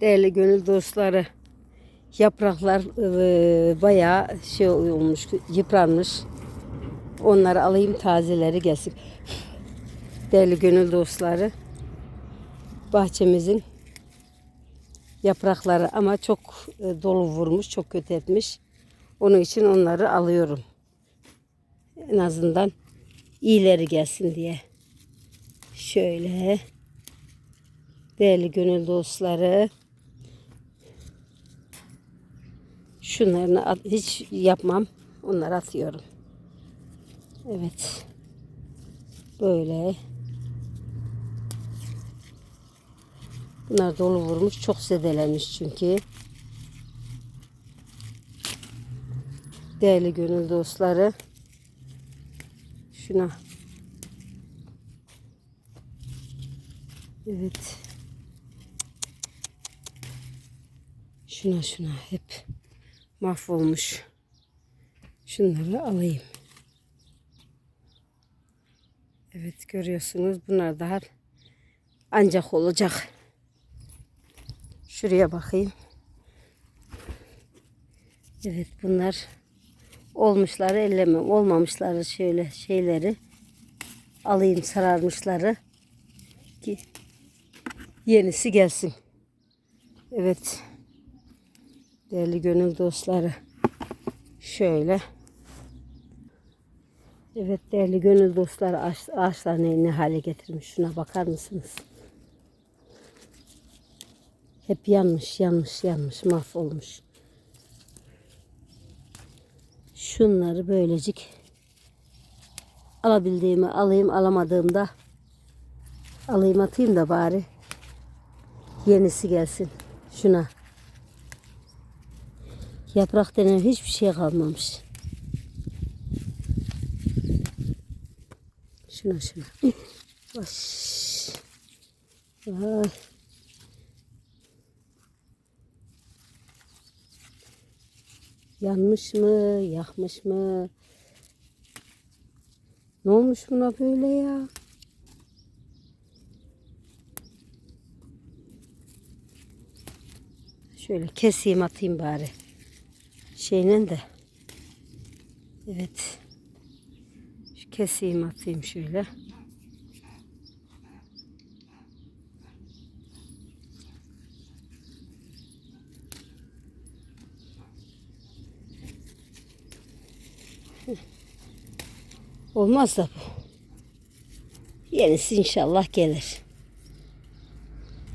Değerli gönül dostları, yapraklar e, bayağı şey olmuş, yıpranmış. Onları alayım tazeleri gelsin. Değerli gönül dostları, bahçemizin yaprakları ama çok e, dolu vurmuş, çok kötü etmiş. Onun için onları alıyorum. En azından iyileri gelsin diye. Şöyle. Değerli gönül dostları. Şunlarını hiç yapmam. Onları atıyorum. Evet. Böyle. Bunlar dolu vurmuş. Çok zedelenmiş çünkü. Değerli gönül dostları. Şuna. Evet. Şuna şuna hep mahvolmuş. Şunları alayım. Evet görüyorsunuz bunlar daha ancak olacak. Şuraya bakayım. Evet bunlar olmuşları ellemem. Olmamışları şöyle şeyleri alayım sararmışları ki yenisi gelsin. Evet. Değerli gönül dostları. Şöyle. Evet değerli gönül dostları ağaç, ağaçlar ne, ne hale getirmiş. Şuna bakar mısınız? Hep yanmış, yanmış, yanmış, mahvolmuş. Şunları böylecik alabildiğimi alayım, alamadığımda alayım atayım da bari yenisi gelsin. Şuna. Yaprak denen hiçbir şey kalmamış. Şuna şuna. Baş. Ay. Yanmış mı? Yakmış mı? Ne olmuş buna böyle ya? Şöyle keseyim atayım bari. Şeyle de. Evet. Şu keseyim atayım şöyle. Olmaz da bu. Yenisi inşallah gelir.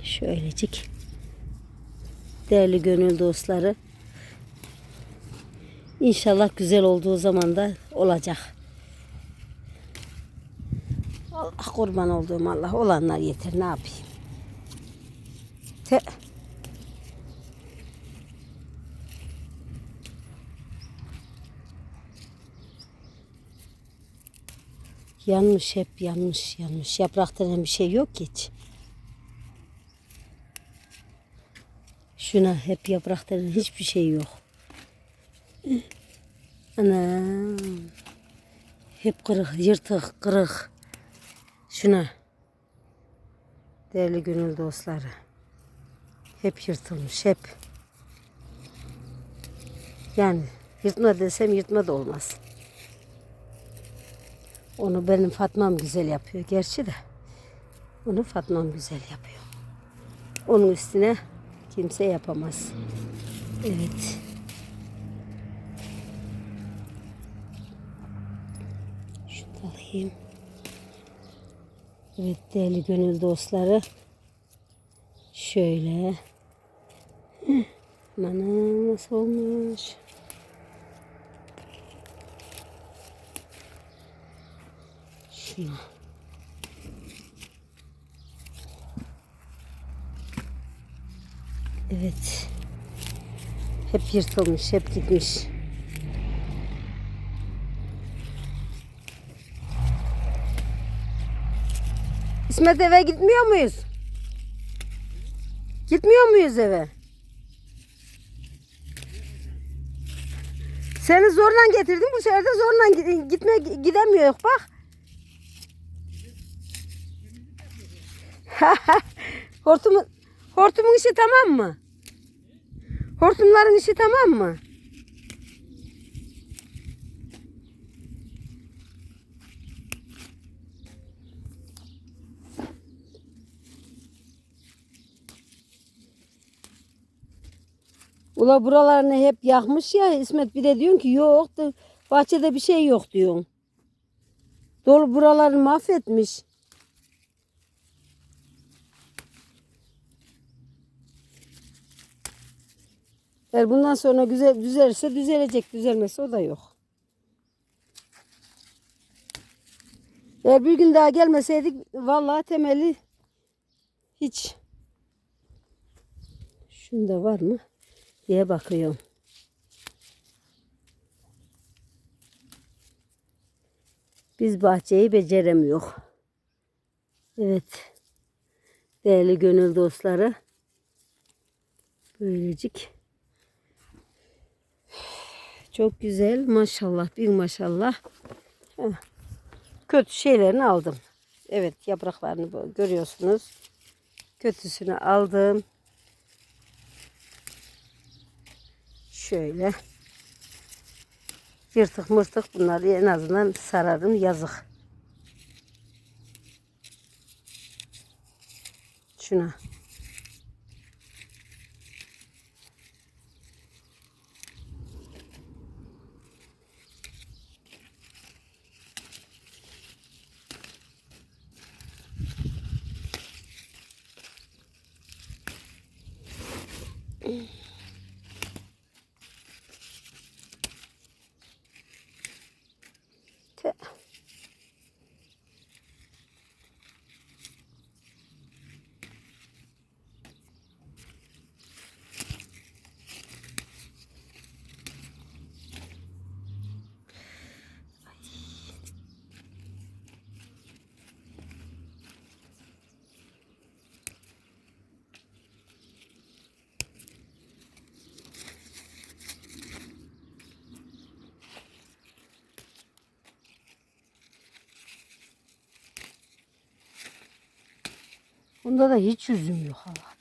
Şöylecik. Değerli gönül dostları. İnşallah güzel olduğu zaman da olacak. Allah kurban olduğum Allah olanlar yeter ne yapayım. Te Yanmış hep yanmış yanmış. Yaprak denen bir şey yok hiç. Şuna hep yaprak denen hiçbir şey yok. Ana. Hep kırık, yırtık, kırık. Şuna. Değerli gönül dostları. Hep yırtılmış, hep. Yani yırtma desem yırtma da olmaz. Onu benim Fatmam güzel yapıyor gerçi de. Onu Fatmam güzel yapıyor. Onun üstüne kimse yapamaz. Evet. Alayım. Evet değerli gönül dostları. Şöyle. Aman nasıl olmuş? Şuna. Evet. Hep yırtılmış, hep gitmiş. İsmet eve gitmiyor muyuz? Gitmiyor muyuz eve? Seni zorla getirdim. Bu sefer de zorla gi- gitme gidemiyor bak. Hortumu Hortumun işi tamam mı? Hortumların işi tamam mı? Ula buralarını hep yakmış ya İsmet bir de diyorsun ki yok bahçede bir şey yok diyorsun. Dolu buralarını mahvetmiş. Eğer bundan sonra güzel düzelirse düzelecek, düzelmezse o da yok. Eğer bir gün daha gelmeseydik vallahi temeli hiç şunda var mı diye bakıyorum. Biz bahçeyi beceremiyor. Evet. Değerli gönül dostları. Böylecik. Çok güzel. Maşallah. Bir maşallah. Kötü şeylerini aldım. Evet yapraklarını görüyorsunuz. Kötüsünü aldım. Şöyle. Yırtık mırtık bunları en azından sararım yazık. Şuna. Te- Bunda da hiç üzüm yok Allah'tan.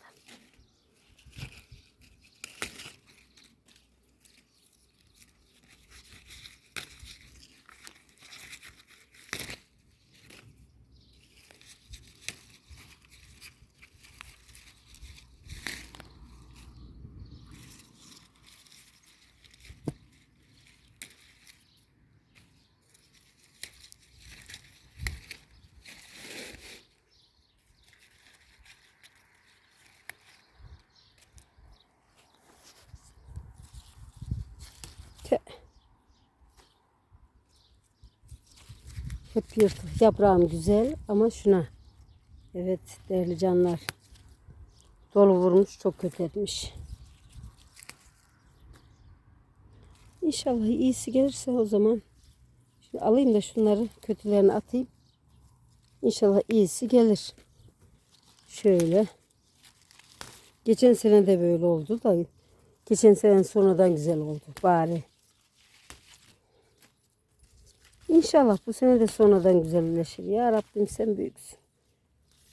Hep yırtık. Yaprağım güzel ama şuna. Evet değerli canlar. Dolu vurmuş çok kötü etmiş. İnşallah iyisi gelirse o zaman. Şimdi alayım da şunları kötülerini atayım. İnşallah iyisi gelir. Şöyle. Geçen sene de böyle oldu da. Geçen sene sonradan güzel oldu bari. İnşallah bu sene de sonradan güzelleşir. Ya Rabbim sen büyüksün.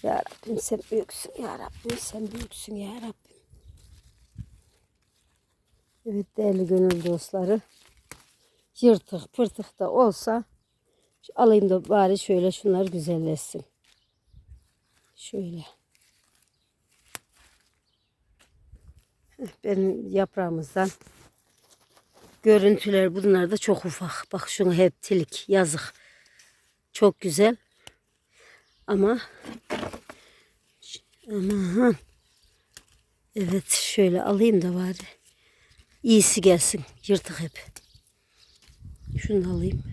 Ya Rabbim sen büyüksün. Ya Rabbim sen büyüksün. Ya Rabbim. Evet değerli gönül dostları. Yırtık pırtık da olsa alayım da bari şöyle şunlar güzelleşsin. Şöyle. Benim yaprağımızdan görüntüler bunlar da çok ufak. Bak şunu hep tilik yazık. Çok güzel. Ama aman. Evet şöyle alayım da bari. İyisi gelsin. Yırtık hep. Şunu alayım.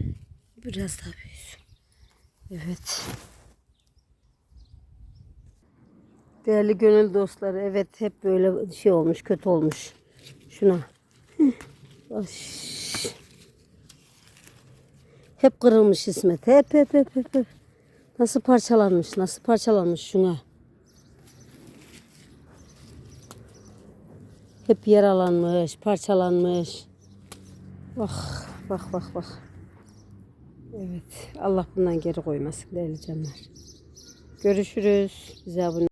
Biraz daha büyüsün. Evet. Değerli gönül dostları evet hep böyle şey olmuş kötü olmuş. Şuna. Hep kırılmış İsmet. Hep hep hep hep. hep. Nasıl parçalanmış, nasıl parçalanmış şuna. Hep yaralanmış, parçalanmış. Bak, bak, bak, bak. Evet, Allah bundan geri koymasın değerli canlar. Görüşürüz. Bize abone